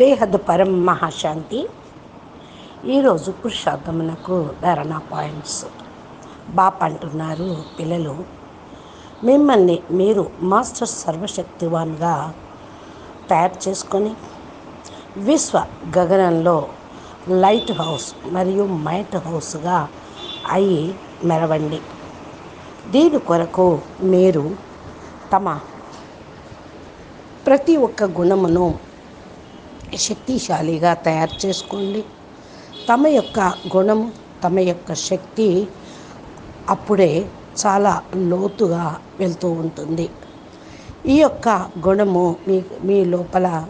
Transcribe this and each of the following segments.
బేహద్ పరం మహాశాంతి. ఈరోజు పురుషోత్తమునకు ధరణ పాయింట్స్. బాప్ అంటున్నారు పిల్లలు మిమ్మల్ని మీరు మాస్టర్ సర్వశక్తివాన్గా తయారు చేసుకొని విశ్వ గగనంలో లైట్ హౌస్ మరియు మైట్ హౌస్గా అయి మెరవండి. దీని కొరకు మీరు తమ ప్రతి ఒక్క గుణమును శక్తిశాలిగా తయారు చేసుకోండి. తమ యొక్క గుణము తమ యొక్క శక్తి అప్పుడే చాలా లోతుగా వెళ్తూ ఉంటుంది. ఈ యొక్క గుణము మీ మీ లోపల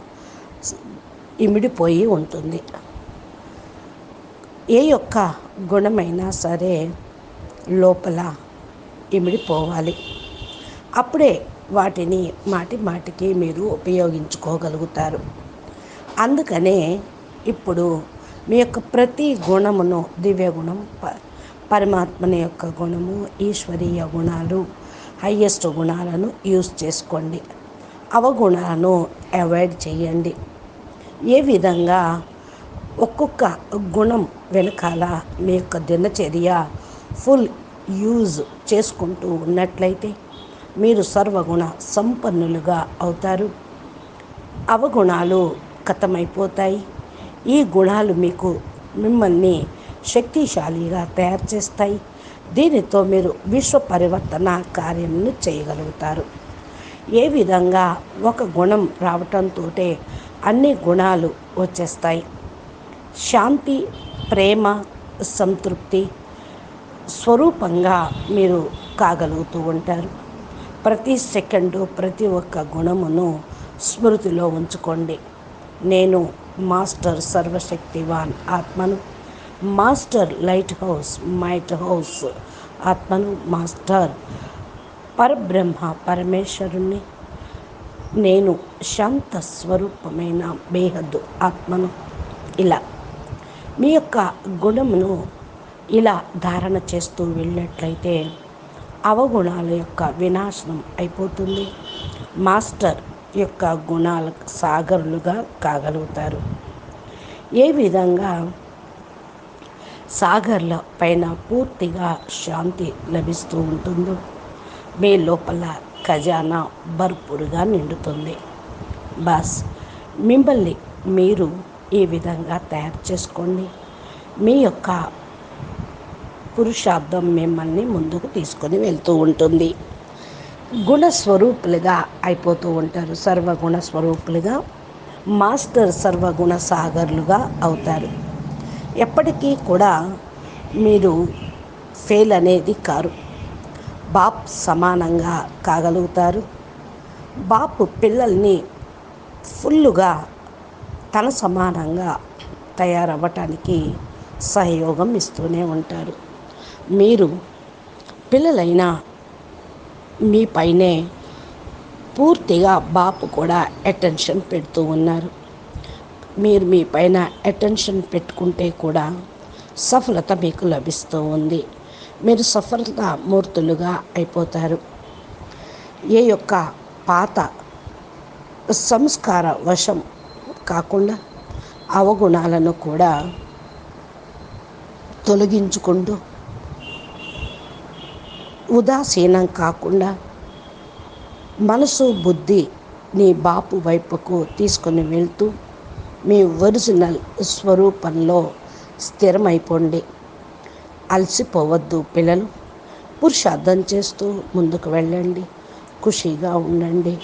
ఇమిడిపోయి ఉంటుంది. ఏ యొక్క గుణమైనా సరే లోపల ఇమిడిపోవాలి. అప్పుడే వాటిని మాటి మాటికి మీరు ఉపయోగించుకోగలుగుతారు. అందుకనే ఇప్పుడు మీ యొక్క ప్రతి గుణమును దివ్య గుణం ప పరమాత్మని యొక్క గుణము ఈశ్వరీయ గుణాలు హయ్యెస్ట్ గుణాలను యూజ్ చేసుకోండి. అవగుణాలను అవాయిడ్ చేయండి. ఏ విధంగా ఒక్కొక్క గుణం వెనకాల మీ యొక్క దినచర్య ఫుల్ యూజ్ చేసుకుంటూ ఉన్నట్లయితే మీరు సర్వగుణ సంపన్నులుగా అవుతారు. అవగుణాలు కతమైపోతాయి ఈ గుణాలు మీకు మిమ్మల్ని శక్తిశాలిగా తయారు చేస్తాయి. దీనితో మీరు విశ్వ పరివర్తన కార్యమును చేయగలుగుతారు. ఏ విధంగా ఒక గుణం రావటంతో అన్ని గుణాలు వచ్చేస్తాయి. శాంతి ప్రేమ సంతృప్తి స్వరూపంగా మీరు కాగలుగుతూ ఉంటారు. ప్రతి సెకండు ప్రతి ఒక్క గుణమును స్మృతిలో ఉంచుకోండి. నేను మాస్టర్ సర్వశక్తివాన్ ఆత్మను master light house might house ఆత్మను మాస్టర్ పరబ్రహ్మ పరమేశ్వరుణ్ణి. నేను శాంత స్వరూపమైన బేహద్దు ఆత్మను. ఇలా మీ యొక్క గుణమును ఇలా ధారణ చేస్తూ వెళ్ళినట్లయితే అవగుణాల యొక్క వినాశనం అయిపోతుంది. మాస్టర్ యొక్క గుణాల సాగరులుగా కాగలుగుతారు. ఏ విధంగా సాగర్ల పైన పూర్తిగా శాంతి లభిస్తూ ఉంటుందో మీ లోపల ఖజానా భర్పూరుగా నిండుతుంది. బాస్ మిమ్మల్ని మీరు ఈ విధంగా తయారు చేసుకోండి. మీ యొక్క పురుషార్థం మిమ్మల్ని ముందుకు తీసుకొని వెళ్తూ ఉంటుంది. గుణస్వరూపులుగా అయిపోతూ ఉంటారు. సర్వగుణ స్వరూపులుగా మాస్టర్ సర్వగుణ సాగర్లుగా అవుతారు. ఎప్పటికీ కూడా మీరు ఫెయిల్ అనేది కారు. బాప్ సమానంగా కాగలుగుతారు. బాపు పిల్లల్ని ఫుల్లుగా తన సమానంగా తయారవ్వటానికి సహయోగం ఇస్తూనే ఉంటారు. మీరు పిల్లలైన మీ పైనే పూర్తిగా బాపు కూడా అటెన్షన్ పెడుతూ ఉన్నారు. మీరు మీ పైన అటెన్షన్ పెట్టుకుంటే కూడా సఫలత మీకు లభిస్తూ ఉంది. మీరు సఫలత మూర్తులుగా అయిపోతారు. ఏ యొక్క పాత సంస్కార వశం కాకుండా అవగుణాలను కూడా తొలగించుకుంటూ ఉదాసీనం కాకుండా మనసు బుద్ధి నీ బాపు వైపుకు తీసుకొని వెళ్తూ మీ ఒరిజినల్ స్వరూపంలో స్థిరమైపోండి. అలసిపోవద్దు పిల్లలు. పురుషార్థం చేస్తూ ముందుకు వెళ్ళండి. ఖుషీగా ఉండండి.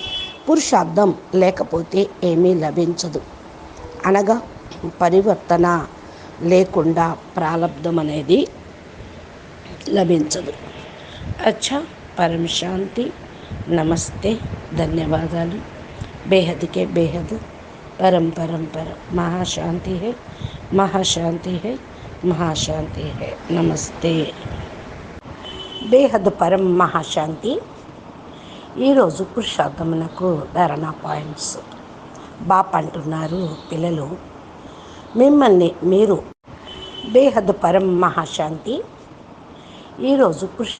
పురుషార్థం లేకపోతే ఏమీ లభించదు. అనగా పరివర్తన లేకుండా ప్రారంధం అనేది లభించదు. అచ్చా పరమ శాంతి నమస్తే ధన్యవాదాలు బేహద్కే బేహద్ परम परम परम महाशांति है महाशांति है महाशांति है నమస్తే బేహద్ పరం మహాశాంతి ఈరోజు పురుషార్థమునకు ధారణ పాయింట్స్ బాప్ అంటున్నారు పిల్లలు మిమ్మల్ని మీరు బేహద్ పరం మహాశాంతి ఈరోజు పురుష